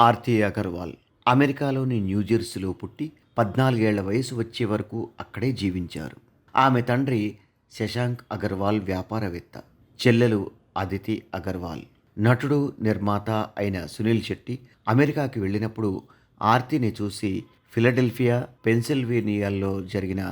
ఆర్తి అగర్వాల్ అమెరికాలోని న్యూజెర్సీలో పుట్టి పద్నాలుగేళ్ళ వయసు వచ్చే వరకు అక్కడే జీవించారు. ఆమె తండ్రి శశాంక్ అగర్వాల్ వ్యాపారవేత్త చెల్లెలు అదితి అగర్వాల్ నటుడు నిర్మాత అయిన సునీల్ శెట్టి అమెరికాకి వెళ్ళినప్పుడు ఆర్తిని చూసి ఫిలడెల్ఫియా పెన్సిల్వేనియాల్లో జరిగిన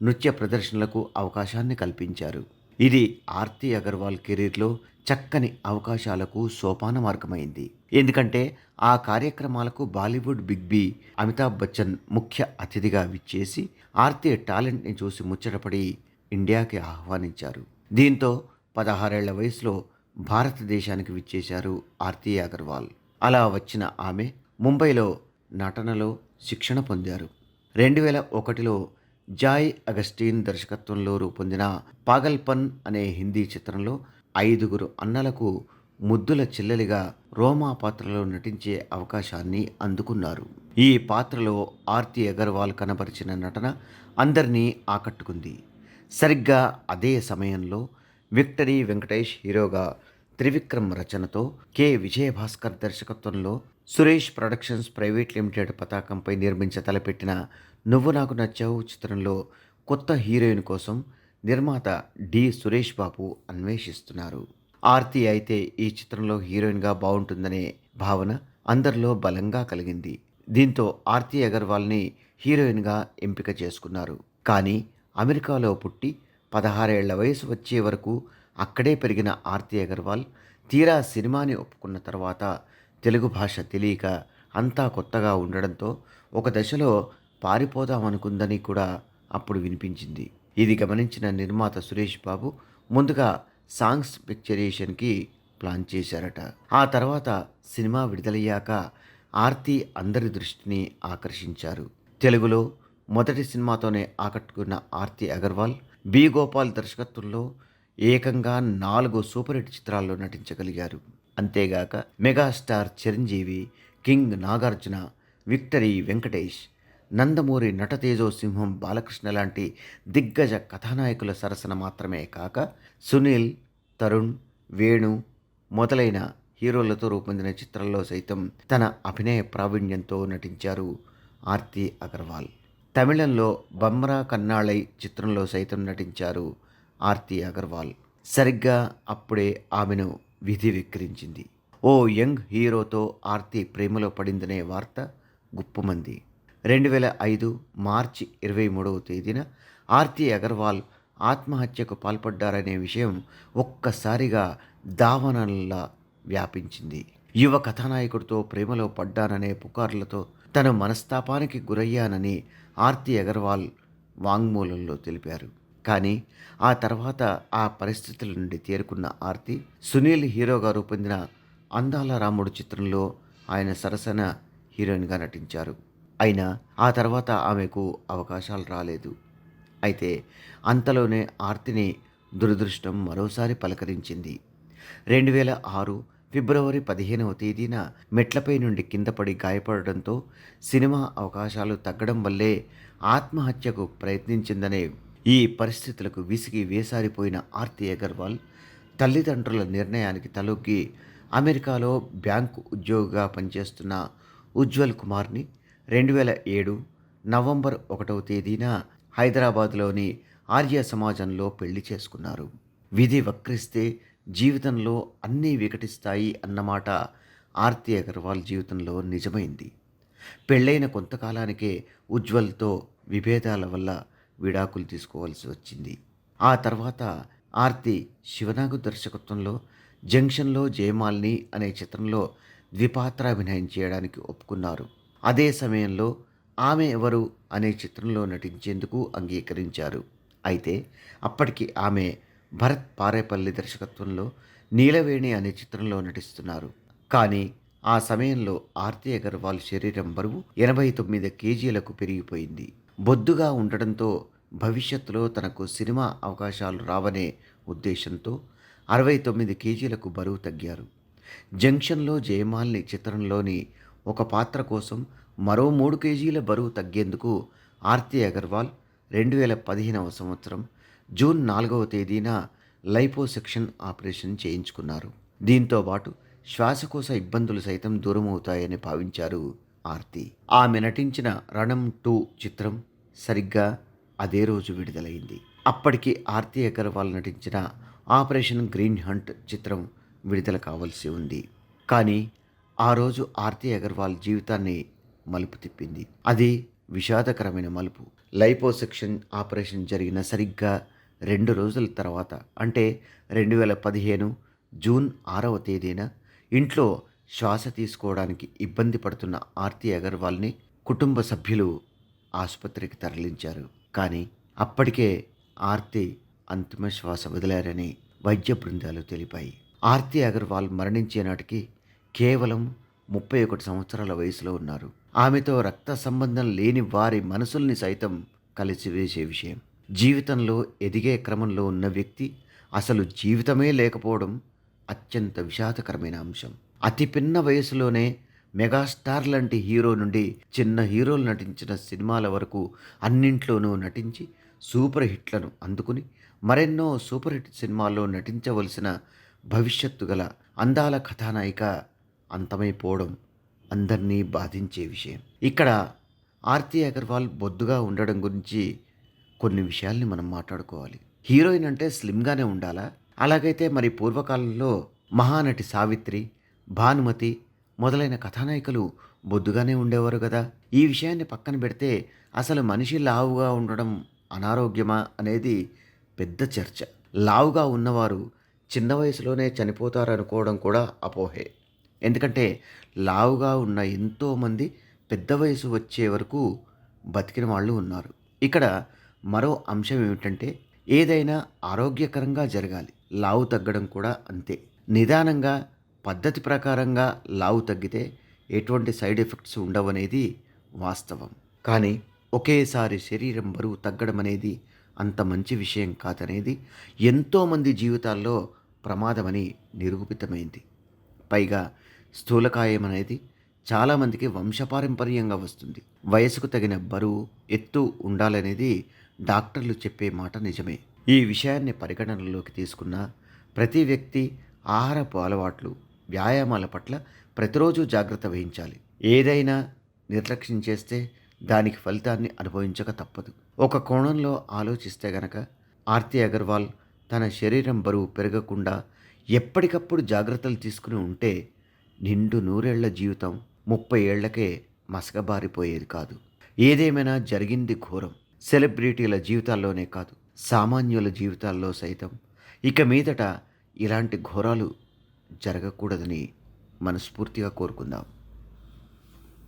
నృత్య ప్రదర్శనలకు అవకాశాన్ని కల్పించారు. ఇది ఆర్తి అగర్వాల్ కెరీర్లో చక్కని అవకాశాలకు సోపాన మార్గమైంది. ఎందుకంటే ఆ కార్యక్రమాలకు Bollywood big B Amitabh Bachchan ముఖ్య అతిథిగా విచ్చేసి ఆర్తి టాలెంట్ని చూసి ముచ్చటపడి ఇండియాకి ఆహ్వానించారు. దీంతో పదహారేళ్ళ వయసులో భారతదేశానికి విచ్చేశారు ఆర్తి అగర్వాల్. అలా వచ్చిన ఆమె ముంబైలో నటనలో శిక్షణ పొందారు. రెండు వేల ఒకటిలో జాయ్ అగస్టీన్ దర్శకత్వంలో రూపొందిన పాగల్పన్ అనే హిందీ చిత్రంలో ఐదుగురు అన్నలకు ముద్దుల చెల్లెలిగా రోమా పాత్రలో నటించే అవకాశాన్ని అందుకున్నారు. ఈ పాత్రలో ఆర్తి అగర్వాల్ కనబరిచిన నటన అందరినీ ఆకట్టుకుంది. సరిగ్గా అదే సమయంలో విక్టరీ వెంకటేష్ హీరోగా త్రివిక్రమ్ రచనతో కె. విజయభాస్కర్ దర్శకత్వంలో సురేష్ ప్రొడక్షన్స్ ప్రైవేట్ లిమిటెడ్ పతాకంపై నిర్మించ తలపెట్టిన నువ్వు నాకు నచ్చావు చిత్రంలో కొత్త హీరోయిన్ కోసం నిర్మాత డి సురేష్ బాబు అన్వేషిస్తున్నారు. ఆర్తి అయితే ఈ చిత్రంలో హీరోయిన్గా బాగుంటుందనే భావన అందరిలో బలంగా కలిగింది. దీంతో ఆర్తి అగర్వాల్ని హీరోయిన్గా ఎంపిక చేసుకున్నారు. కానీ అమెరికాలో పుట్టి పదహారేళ్ళ వయసు వచ్చే వరకు అక్కడే పెరిగిన ఆర్తి అగర్వాల్ తీరా సినిమాని ఒప్పుకున్న తర్వాత తెలుగు భాష తెలియక అంతా కొత్తగా ఉండడంతో ఒక దశలో పారిపోదామనుకుందని కూడా అప్పుడు వినిపించింది. ఇది గమనించిన నిర్మాత సురేష్ బాబు ముందుగా సాంగ్స్ పిక్చరేషన్కి ప్లాన్ చేశారట. ఆ తర్వాత సినిమా విడుదలయ్యాక ఆర్తి అందరి దృష్టిని ఆకర్షించారు. తెలుగులో మొదటి సినిమాతోనే ఆకట్టుకున్న ఆర్తి అగర్వాల్ బి గోపాల్ దర్శకత్వంలో ఏకంగా నాలుగు సూపర్ హిట్ చిత్రాల్లో నటించగలిగారు. అంతేగాక megastar Chiranjeevi king Nagarjuna victory Venkatesh Nandamuri నటతేజో సింహం బాలకృష్ణ లాంటి దిగ్గజ కథానాయకుల సరసన మాత్రమే కాక సునీల్ తరుణ్ వేణు మొదలైన హీరోలతో రూపొందిన చిత్రాల్లో సైతం తన అభినయ ప్రావీణ్యంతో నటించారు ఆర్తి అగర్వాల్. తమిళంలో బమ్రా కన్నాళై చిత్రంలో సైతం నటించారు ఆర్తి అగర్వాల్. సరిగ్గా అప్పుడే ఆమెను విధి విక్రించింది ఓ యంగ్ హీరోతో ఆర్తి ప్రేమలో పడిందనే వార్త గుప్పుమంది. రెండు వేల ఐదు మార్చి ఇరవై మూడవ తేదీన ఆర్తి అగర్వాల్ ఆత్మహత్యకు పాల్పడ్డారనే విషయం ఒక్కసారిగా దావనల్లా వ్యాపించింది. యువ కథానాయకుడితో ప్రేమలో పడ్డాననే పుకార్లతో తన మనస్తాపానికి గురయ్యానని ఆర్తి అగర్వాల్ వాంగ్మూలంలో తెలిపారు. కానీ ఆ తర్వాత ఆ పరిస్థితుల నుండి తేరుకున్న ఆర్తి సునీల్ హీరోగా రూపొందిన అందాల రాముడు చిత్రంలో ఆయన సరసన హీరోయిన్గా నటించారు. అయినా ఆ తర్వాత ఆమెకు అవకాశాలు రాలేదు. అయితే అంతలోనే ఆర్తిని దురదృష్టం మరోసారి పలకరించింది. రెండు వేల ఆరు ఫిబ్రవరి పదిహేనవ తేదీన మెట్లపై నుండి కింద పడి గాయపడడంతో సినిమా అవకాశాలు తగ్గడం వల్లే ఆత్మహత్యకు ప్రయత్నించిందనే ఈ పరిస్థితులకు విసిగి వేసారిపోయిన ఆర్తి అగర్వాల్ తల్లిదండ్రుల నిర్ణయానికి తలొగ్గి అమెరికాలో బ్యాంకు ఉద్యోగిగా పనిచేస్తున్న ఉజ్వల్ కుమార్ని రెండు వేల ఏడు నవంబర్ ఒకటవ తేదీన హైదరాబాద్లోని ఆర్య సమాజంలో పెళ్ళి చేసుకున్నారు. విధి వక్రిస్తే జీవితంలో అన్నీ వికటిస్తాయి అన్నమాట ఆర్తి అగర్వాల్ జీవితంలో నిజమైంది. పెళ్ళైన కొంతకాలానికే ఉజ్వల్తో విభేదాల వల్ల విడాకులు తీసుకోవాల్సి వచ్చింది. ఆ తర్వాత ఆర్తి శివనాగు దర్శకత్వంలో జంక్షన్లో జయమాలిని అనే చిత్రంలో ద్విపాత్రాభినయం చేయడానికి ఒప్పుకున్నారు. అదే సమయంలో ఆమె ఎవరు అనే చిత్రంలో నటించేందుకు అంగీకరించారు. అయితే అప్పటికి ఆమె భరత్ పారేపల్లి దర్శకత్వంలో నీలవేణి అనే చిత్రంలో నటిస్తున్నారు. కానీ ఆ సమయంలో ఆర్తి అగర్వాల్ శరీరం బరువు ఎనభై తొమ్మిది కేజీలకు పెరిగిపోయింది. బొద్దుగా ఉండడంతో భవిష్యత్తులో తనకు సినిమా అవకాశాలు రావనే ఉద్దేశంతో అరవై తొమ్మిది కేజీలకు బరువు తగ్గారు. జంక్షన్లో జయమాలిని చిత్రంలోని ఒక పాత్ర కోసం మరో మూడు కేజీల బరువు తగ్గేందుకు ఆర్తి అగర్వాల్ రెండు వేల పదిహేనవ సంవత్సరం జూన్ నాలుగవ తేదీన లైపోసెక్షన్ ఆపరేషన్ చేయించుకున్నారు. దీంతో పాటు శ్వాసకోశ ఇబ్బందులు సైతం దూరమవుతాయని భావించారు ఆర్తి. ఆమె నటించిన రణం టూ చిత్రం సరిగ్గా అదే రోజు విడుదలైంది. అప్పటికి ఆర్తి అగర్వాల్ నటించిన ఆపరేషన్ గ్రీన్ హంట్ చిత్రం విడుదల కావాల్సి ఉంది. కానీ ఆ రోజు ఆర్తి అగర్వాల్ జీవితాన్ని మలుపు తిప్పింది. అది విషాదకరమైన మలుపు. లైపోసెక్షన్ ఆపరేషన్ జరిగిన సరిగ్గా రెండు రోజుల తర్వాత అంటే రెండు వేల పదిహేను జూన్ ఆరవ తేదీన ఇంట్లో శ్వాస తీసుకోవడానికి ఇబ్బంది పడుతున్న ఆర్తి అగర్వాల్ని కుటుంబ సభ్యులు ఆసుపత్రికి తరలించారు. కానీ అప్పటికే ఆర్తి అంతిమ శ్వాస వదిలారని వైద్య బృందాలు తెలిపాయి. ఆర్తి అగర్వాల్ మరణించే నాటికి కేవలం ముప్పై ఒకటి సంవత్సరాల వయసులో ఉన్నారు. ఆమెతో రక్త సంబంధం లేని వారి మనసుల్ని సైతం కలిసివేసే విషయం. జీవితంలో ఎదిగే క్రమంలో ఉన్న వ్యక్తి అసలు జీవితమే లేకపోవడం అత్యంత విషాదకరమైన అంశం. అతి పిన్న వయసులోనే మెగాస్టార్ లాంటి హీరో నుండి చిన్న హీరోలు నటించిన సినిమాల వరకు అన్నింట్లోనూ నటించి సూపర్ హిట్లను అందుకుని మరెన్నో సూపర్ హిట్ సినిమాల్లో నటించవలసిన భవిష్యత్తు గల అందాల కథానాయిక అంతమైపోవడం అందరినీ బాధించే విషయం. ఇక్కడ ఆర్తి అగర్వాల్ బొద్దుగా ఉండడం గురించి కొన్ని విషయాల్ని మనం మాట్లాడుకోవాలి. హీరోయిన్ అంటే స్లిమ్గానే ఉండాలా? అలాగైతే మరి పూర్వకాలంలో మహానటి సావిత్రి భానుమతి మొదలైన కథానాయికలు బొద్దుగానే ఉండేవారు కదా. ఈ విషయాన్ని పక్కన పెడితే అసలు మనిషి లావుగా ఉండడం అనారోగ్యమా అనేది పెద్ద చర్చ. లావుగా ఉన్నవారు చిన్న వయసులోనే చనిపోతారనుకోవడం కూడా అపోహే. ఎందుకంటే లావుగా ఉన్న ఎంతోమంది పెద్ద వయసు వచ్చే వరకు బతికిన వాళ్ళు ఉన్నారు. ఇక్కడ మరో అంశం ఏమిటంటే ఏదైనా ఆరోగ్యకరంగా జరగాలి. లావు తగ్గడం కూడా అంతే. నిదానంగా పద్ధతి ప్రకారంగా లావు తగ్గితే ఎటువంటి సైడ్ ఎఫెక్ట్స్ ఉండవనేది వాస్తవం. కానీ ఒకేసారి శరీరం బరువు తగ్గడం అనేది అంత మంచి విషయం కాదనేది ఎంతోమంది జీవితాల్లో ప్రమాదమని నిరూపితమైంది. పైగా స్థూలకాయం అనేది చాలామందికి వంశపారంపర్యంగా వస్తుంది. వయసుకు తగిన బరువు ఎత్తు ఉండాలనేది డాక్టర్లు చెప్పే మాట నిజమే. ఈ విషయాన్ని పరిగణనలోకి తీసుకున్న ప్రతి వ్యక్తి ఆహారపు అలవాట్లు వ్యాయామాల పట్ల ప్రతిరోజు జాగ్రత్త వహించాలి. ఏదైనా నిర్లక్ష్యం చేస్తే దానికి ఫలితాన్ని అనుభవించక తప్పదు. ఒక కోణంలో ఆలోచిస్తే గనక ఆర్తి అగర్వాల్ తన శరీరం బరువు పెరగకుండా ఎప్పటికప్పుడు జాగ్రత్తలు తీసుకుని ఉంటే నిండు నూరేళ్ళ జీవితం ముప్పై ఏళ్ళకే మసకబారిపోయేది కాదు. ఏదేమైనా జరిగింది ఘోరం. సెలబ్రిటీల జీవితాల్లోనే కాదు సామాన్యుల జీవితాల్లో సైతం. ఇక మీదట ఇలాంటి ఘోరాలు జరగకూడదని మనస్ఫూర్తిగా కోరుకుందాం.